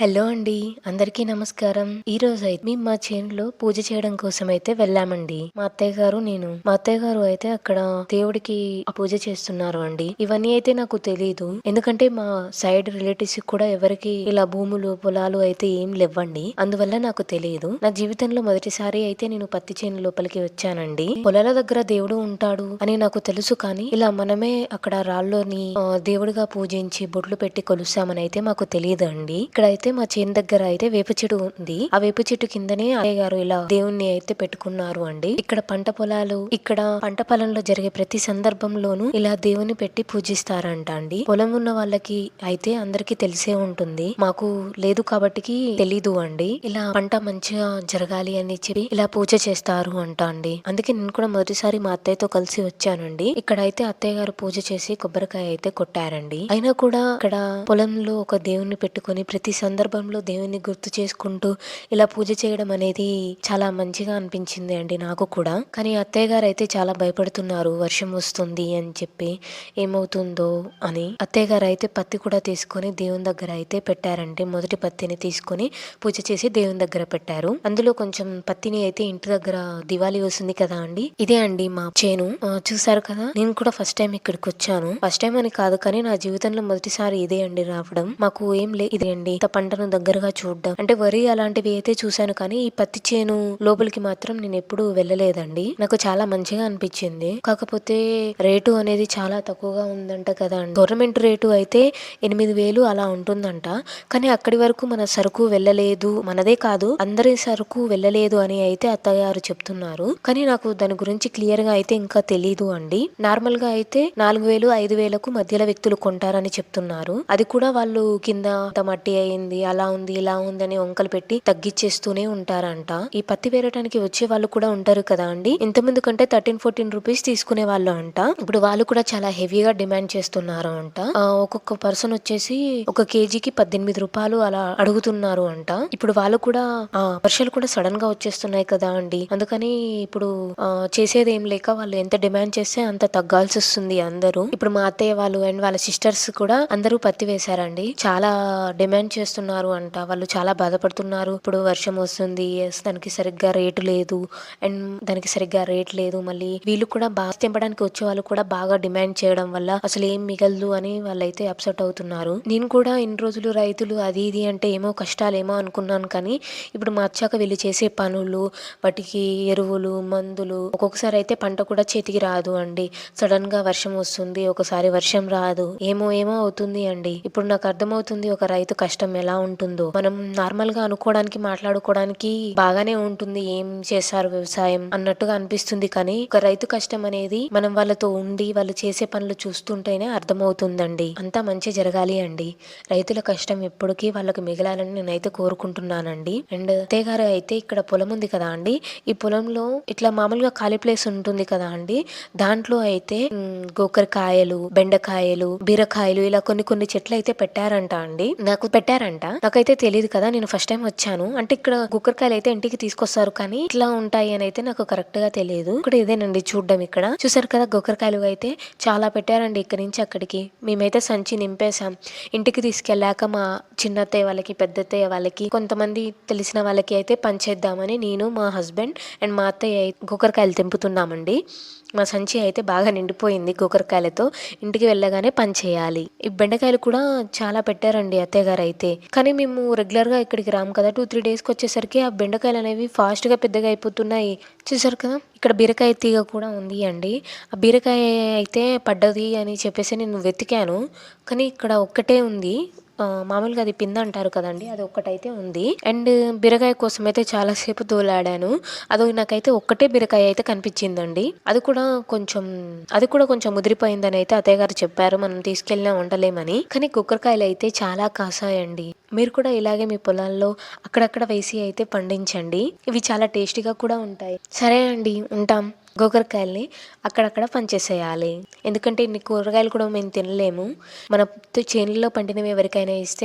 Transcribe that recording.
Hello అండి అందరికీ నమస్కారం. ఈ రోజు అయితే మేము మా చేనులో పూజ చేయడం కోసం అయితే వెళ్ళామండి. మా అత్తయ్య గారు నేను. మా అత్తయ్య గారు అయితే అక్కడ దేవుడికి పూజ చేస్తున్నారు అండి. ఇవన్నీ అయితే నాకు తెలియదు ఎందుకంటే మా సైడ్ రిలేటివ్స్ కూడా ఎవరికి ఇలా భూములు పొలాలు అయితే ఏం లేవండి. అందువల్ల నాకు తెలియదు నా జీవితంలో మొదటిసారి అయితే నేను పత్తి చేను లోపలికి వచ్చానండి. పొలాల దగ్గర దేవుడు ఉంటాడు అని నాకు తెలుసు కానీ ఇలా మనమే అక్కడ రాళ్ళలోని దేవుడిగా పూజించి బొట్లు పెట్టి కొలుస్తామని అయితే మాకు తెలియదు అండి ఇక్కడ అయితే మా చేను దగ్గర అయితే వేప చెట్టు ఉంది. ఆ వేప చెట్టు కిందనే అయ్య గారు ఇలా దేవుణ్ణి అయితే పెట్టుకున్నారు అండి. ఇక్కడ పంట పొలాలు ఇక్కడ పంట పొలంలో జరిగే ప్రతి సందర్భంలోనూ ఇలా దేవుని పెట్టి పూజిస్తారంట అండి. పొలం ఉన్న వాళ్ళకి అయితే అందరికీ తెలిసే ఉంటుంది. మాకు లేదు కాబట్టికి తెలీదు అండి. ఇలా పంట మంచిగా జరగాలి అని చెప్పి ఇలా పూజ చేస్తారు అంట అండి. అందుకే నేను కూడా మొదటిసారి మా అత్తయ్యతో కలిసి వచ్చానండి. ఇక్కడ అయితే అత్తయ్య గారు పూజ చేసి కొబ్బరికాయ అయితే కొట్టారండి. అయినా కూడా ఇక్కడ పొలంలో ఒక దేవుణ్ణి పెట్టుకొని ప్రతి సందర్భంలో దేవుణ్ణి గుర్తు చేసుకుంటూ ఇలా పూజ చేయడం అనేది చాలా మంచిగా అనిపించింది అండి నాకు కూడా. కానీ అత్తయ్య గారు అయితే చాలా భయపడుతున్నారు వర్షం వస్తుంది అని చెప్పి ఏమవుతుందో అని. అత్తయ్య గారు అయితే పత్తి కూడా తీసుకొని దేవుని దగ్గర అయితే పెట్టారండి. మొదటి పత్తిని తీసుకొని పూజ చేసి దేవుని దగ్గర పెట్టారు. అందులో కొంచెం పత్తిని అయితే ఇంటి దగ్గర దివాళీ వస్తుంది కదా అండి? ఇదే అండి మా చేను. చూసారు కదా? నేను కూడా ఫస్ట్ టైం ఇక్కడికి వచ్చాను. ఫస్ట్ టైం అని కాదు కానీ నా జీవితంలో మొదటిసారి ఇదే అండి రావడం. మాకు ఏం లే ఇదే అండి. ఇంత పంటను దగ్గరగా చూడడం. అంటే వరి అలాంటివి అయితే చూశాను కానీ ఈ పత్తి చేను లోపలికి మాత్రం నేను ఎప్పుడు వెళ్ళలేదండి. నాకు చాలా మంచిగా అనిపించింది. కాకపోతే రేటు అనేది చాలా తక్కువగా ఉందంట కదా గవర్నమెంట్ రేటు అయితే ఎనిమిది వేలు అలా ఉంటుందంట. కానీ అక్కడి వరకు మన సరుకు వెళ్ళలేదు. మనదే కాదు అందరి సరుకు వెళ్ళలేదు అని అయితే అత్తగారు చెప్తున్నారు. కానీ నాకు దాని గురించి క్లియర్గా అయితే ఇంకా తెలీదు అండి. నార్మల్గా అయితే నాలుగు వేలు ఐదు వేలకు మధ్యలో వ్యక్తులు కొంటారని చెప్తున్నారు. అది కూడా వాళ్ళు కింద మట్టి అయింది అలా ఉంది ఇలా ఉంది అని వంకలు పెట్టి తగ్గిచ్చేస్తూనే ఉంటారంట. ఈ పత్తి పేరటానికి వచ్చే వాళ్ళు కూడా ఉంటారు కదా అండి? ఇంతమంది కంటే థర్టీన్ ఫోర్టీన్ రూపీస్ తీసుకునే వాళ్ళు అంట. ఇప్పుడు వాళ్ళు కూడా చాలా హెవీగా డిమాండ్ చేస్తున్నారు అంట. ఆ, ఒక్కొక్క పర్సన్ వచ్చేసి ఒక కేజీకి పద్దెనిమిది రూపాయలు అలా అడుగుతున్నారు అంట. ఇప్పుడు వాళ్ళు కూడా వర్షాలు కూడా సడన్గా వచ్చేస్తున్నాయి కదా అండి? అందుకని ఇప్పుడు చేసేది ఏం లేక వాళ్ళు ఎంత డిమాండ్ చేస్తే అంత తగ్గాల్సి వస్తుంది అందరూ. ఇప్పుడు మా అత్తయ్య వాళ్ళు అండ్ వాళ్ళ సిస్టర్స్ కూడా అందరూ పత్తి వేశారండి. చాలా డిమాండ్ చేస్తున్నారు అంట. వాళ్ళు చాలా బాధపడుతున్నారు. ఇప్పుడు వర్షం వస్తుంది. దానికి సరిగ్గా రేటు లేదు. అండ్ దానికి సరిగ్గా రేట్ లేదు. మళ్ళీ వీళ్ళు కూడా బాగా తెంపడానికి వచ్చే వాళ్ళు కూడా బాగా డిమాండ్ చేయడం వల్ల అసలు ఏం మిగలదు అని వాళ్ళైతే అప్సెట్ అవుతున్నారు. నేను కూడా ఇన్ని రోజులు రైతులు అది ఇది అంటే ఏమో కష్టాలేమో అనుకున్నాను కానీ ఇప్పుడు మార్చాక వీళ్ళు చేసే పనులు వాటికి ఎరువులు మందులు ఒక్కొక్కసారి అయితే పంట కూడా చేతికి రాదు అండి. సడన్గా వర్షం వస్తుంది ఒకసారి వర్షం రాదు. ఏమో ఏమో అవుతుంది అండి. ఇప్పుడు నాకు అర్థమవుతుంది ఒక రైతు కష్టం ఎలా ఎలా ఉంటుందో. మనం నార్మల్గా అనుకోవడానికి మాట్లాడుకోవడానికి బాగానే ఉంటుంది. ఏం చేశారు వ్యవసాయం అన్నట్టుగా అనిపిస్తుంది. కానీ ఒక రైతు కష్టం అనేది మనం వాళ్ళతో ఉండి వాళ్ళు చేసే పనులు చూస్తుంటేనే అర్థమవుతుందండి. అంతా మంచి జరగాలి అండి. రైతుల కష్టం ఎప్పటికీ వాళ్ళకి మిగలాలని నేనైతే కోరుకుంటున్నానండి. అండ్ అత్తయ్య గారు అయితే ఇక్కడ పొలం ఉంది కదా అండి. ఈ పొలంలో ఇట్లా మామూలుగా ఖాళీ ప్లేస్ ఉంటుంది కదా అండి. దాంట్లో అయితే గోకరకాయలు బెండకాయలు బీరకాయలు ఇలా కొన్ని కొన్ని చెట్లు అయితే పెట్టారంట అండి. నాకు పెట్టారంట. నాకైతే తెలియదు కదా నేను ఫస్ట్ టైం వచ్చాను. అంటే ఇక్కడ గుక్కరకాయలు అయితే ఇంటికి తీసుకొస్తారు కానీ ఇట్లా ఉంటాయి అని అయితే నాకు కరెక్ట్గా తెలియదు ఇక్కడ ఇదేనండి చూడడం ఇక్కడ. చూసారు కదా గుక్కరకాయలు అయితే చాలా పెట్టారండి ఇక్కడి నుంచి అక్కడికి. మేమైతే సంచి నింపేశాం. ఇంటికి తీసుకెళ్ళాక మా చిన్నత్తయ్య వాళ్ళకి పెద్దత్తయ్య వాళ్ళకి కొంతమంది తెలిసిన వాళ్ళకి అయితే పంచేద్దామని నేను మా హస్బెండ్ అండ్ మా అత్తయ్య గుక్కరకాయలు గోకరకాయలు తెంపుతున్నామండి. మా సంచి అయితే బాగా నిండిపోయింది గోకరకాయలతో ఇంటికి వెళ్ళగానే పని చేయాలి ఈ బెండకాయలు కూడా చాలా పెట్టారండి అత్తయ్య గారు అయితే. కానీ మేము రెగ్యులర్గా ఇక్కడికి రాము కదా. టూ త్రీ డేస్కి వచ్చేసరికి ఆ బెండకాయలు అనేవి ఫాస్ట్గా పెద్దగా అయిపోతున్నాయి. చూసారు కదా? ఇక్కడ బీరకాయ తీగ కూడా ఉంది అండి. ఆ బీరకాయ అయితే పడ్డది అని చెప్పేసి నేను వెతికాను. కానీ ఇక్కడ ఒక్కటే ఉంది. మామూలుగా అది పింద అంటారు కదండి అది ఒక్కటైతే ఉంది. అండ్ బీరకాయ కోసం అయితే చాలాసేపు తోలాడాను అది నాకైతే ఒక్కటే బీరకాయ అయితే కనిపించిందండి. అది కూడా కొంచెం అది కూడా కొంచెం ముదిరిపోయిందని అయితే అత్తయ్య గారు చెప్పారు. మనం తీసుకెళ్ళినా వండలేమని. కానీ కుక్కరకాయలు అయితే చాలా కాసాయండి. మీరు కూడా ఇలాగే మీ పొలాల్లో అక్కడక్కడ వేసి అయితే పండించండి. ఇవి చాలా టేస్టీగా కూడా ఉంటాయి. సరే అండి ఉంటాం. గోకరకాయల్ని అక్కడక్కడ పంచేసేయాలి. ఎందుకంటే ఇన్ని కూరగాయలు కూడా మేము తినలేము. మన చేనులో పండినవి ఎవరికైనా ఇస్తే